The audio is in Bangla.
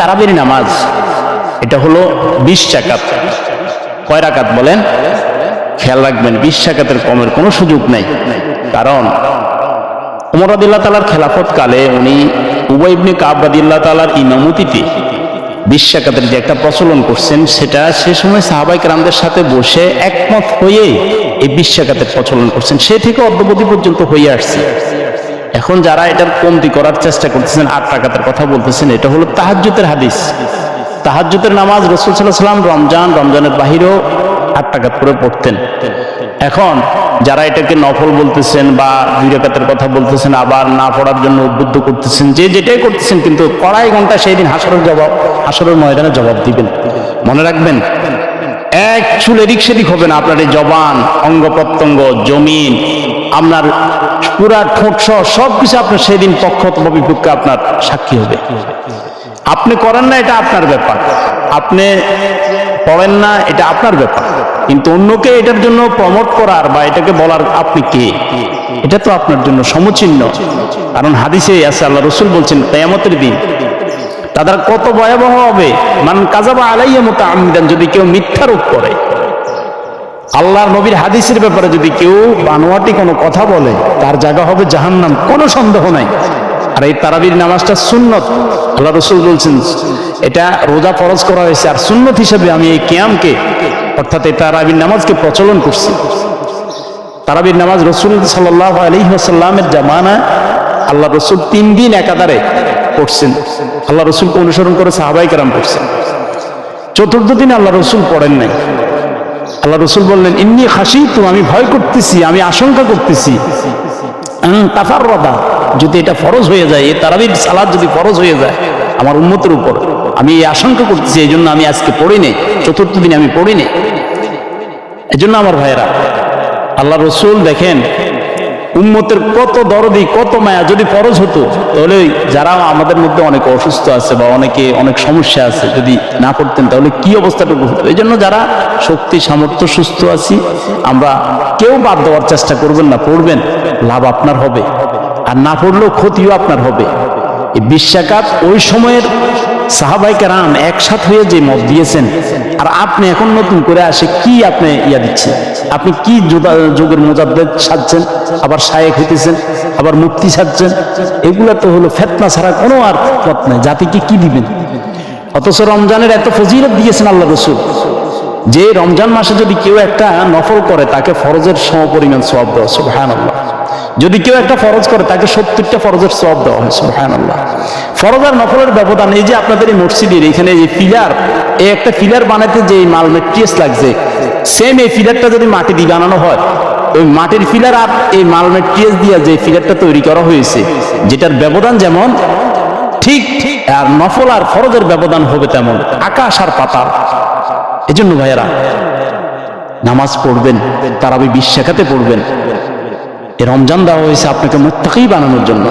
তারাবির নামাজ। এটা হলো বিশ চাকাত কয় রাকাত বলেন? খেয়াল রাখবেন, বিশ চাকাতের কমের কোনো সুযোগ নেই। কারণ উমর আদিল্লাহ তালার খেলাফত কালে উনি উবাই ইবনে কাব রাদিল্লাহ তালার ইমামতিতে বিশ্বাকাতের যে একটা প্রচলন করছেন, সেটা সে সময় সাহাবাইক রামদের সাথে বসে একমত হয়ে এই বিশ্বাকাতের প্রচলন করছেন। সে থেকে অদ্যবধি পর্যন্ত হয়ে আসছে। এখন যারা এটার কমতি করার চেষ্টা করতেছেন, আট টাকাতের কথা বলতেছেন, এটা হলো তাহাজ্জুতের হাদিস। তাহাজ্জুতের নামাজ রসুল সাল্লাহ সাল্লাম রমজান, রমজানের বাহিরেও আট টাকাত করে পড়তেন। এখন যারা এটাকে নফল বলতেছেন বা দুই রেখাতের কথা বলতেছেন, আবার না পড়ার জন্য উদ্বুদ্ধ করতেছেন, যে যেটাই করতেছেন, কিন্তু কড়াই ঘণ্টা সেই দিন হাসরের জবাব হাসরের ময়দানে জবাব দিবেন। মনে রাখবেন, এক চুল এদিক সেদিক হবে না, আপনার এই জবান, অঙ্গ প্রত্যঙ্গ, জমিন আপনার পুরা ঠোঁট সহ সব কিছু আপনার সেদিন পক্ষ বিপক্ষে আপনার সাক্ষী হবে। আপনি করেন না, এটা আপনার ব্যাপার। আপনি পড়েন না, এটা আপনার ব্যাপার। কিন্তু অন্যকে এটার জন্য প্রমোট করার বা এটাকে বলার আপনি কে? এটা তো আপনার জন্য সমচিহ্ন। কারণ হাদিসে আছে, আল্লাহ রসুল বলছেন, কেয়ামতের দিন তাদের কত ভয়াবহ হবে। মান কাজাবা আলাইয়া মতো আমিদান যদি কেউ মিথ্যা রূপ করে আল্লাহর নবীর হাদিসের ব্যাপারে যদি কেউ বানোয়াটি কোনো কথা বলে, তার জায়গা হবে জাহান্নাম, কোনো সন্দেহ নাই। আর এই তারাবির নামাজটা সুন্নত। আল্লাহ রসুল বলছেন, এটা রোজা ফরজ করা হয়েছে, আর সুন্নত হিসেবে আমি এই কিয়ামকে, অর্থাৎ এই তারাবির নামাজকে প্রচলন করছি। তারাবির নামাজ রসুল সাল্লাহ আলী সাল্লামের জামানা আল্লাহ রসুল তিন দিন একাধারে পড়ছেন। আল্লাহ রসুলকে অনুসরণ করে সাহাবাই কেরাম পড়ছেন। চতুর্থ দিন আল্লাহ রসুল পড়েন নাই। আল্লাহ রসুল বললেন, ইন্নি হাসি তো আমি ভয় করতেছি, আমি আশঙ্কা করতেছি। যদি এটা ফরজ হয়ে যায়, এ তারাবির সালাদ যদি ফরজ হয়ে যায় আমার উন্নতির উপর, আমি এই আশঙ্কা করতেছি, এই জন্য আমি আজকে পড়িনি চতুর্থ দিনে আমি পড়িনি এই জন্য আমার ভাইয়েরা, আল্লাহ রসুল দেখেন উম্মতের কত দরদি, কত মায়া, যদি ফরজ হতো, তাহলে যারা আমাদের মধ্যে অনেক অসুস্থ আছে বা অনেকে অনেক সমস্যা আছে, যদি না করতেন তাহলে কি অবস্থাটুকু হতো? এই জন্য যারা শক্তি, সামর্থ্য, সুস্থ আছি, আমরা কেউ বাদ দেওয়ার চেষ্টা করবেন না, পড়বেন, লাভ আপনার হবে। আর না পড়লেও ক্ষতিও আপনার হবে। এই বিশ্বাকাত ওই সময়ের সাহাবাইকে রাম একসাথ হয়ে যে মত দিয়েছেন, আর আপনি এখন নতুন করে আসে কি আপনি ইয়া দিচ্ছেন? আপনি কি যোগা- যোগের মোজাদ্দেদ সাজছেন? আবার শায়েক হইতেছেন, আবার মুক্তি সাজছেন? এগুলা তো হলো ফেতনা ছাড়া কোনো আর পথ নাই। জাতিকে কি দিবেন? অথচ রমজানের এত ফজিলত দিয়েছেন আল্লাহ রসুল। যে রমজান মাসে যদি কেউ একটা নফল করে, তাকে ফরজের সমপরিমাণ সব দেওয়া সুবহান আল্লাহ যদি কেউ একটা ফরজ করে, তাকে সত্তরটা ফরজের সব দেওয়া হয় সুবহান আল্লাহ ফরজ আর নফলের ব্যবধান, এই যে আপনাদের এই মসজিদের এখানে এই পিলার এই একটা পিলার বানাতে যে মাল মেট্রিয়াস লাগছে সেম এই পিলারটা যদি মাটি দিয়ে বানানো হয়, ওই মাটির ফিলার আর এই মাল মেট্রিয়াস দিয়ে যে ফিলারটা তৈরি করা হয়েছে, যেটার ব্যবধান যেমন, ঠিক, আর নফল আর ফরজের ব্যবধান হবে তেমন, আকাশ আর পাতাল। এই জন্য ভাইয়েরা, নামাজ পড়বেন, তারাবি বিশ্বাখাতে পড়বেন। এই রমজান দেওয়া হয়েছে আপনাকে মোত্তাকি বানানোর জন্য।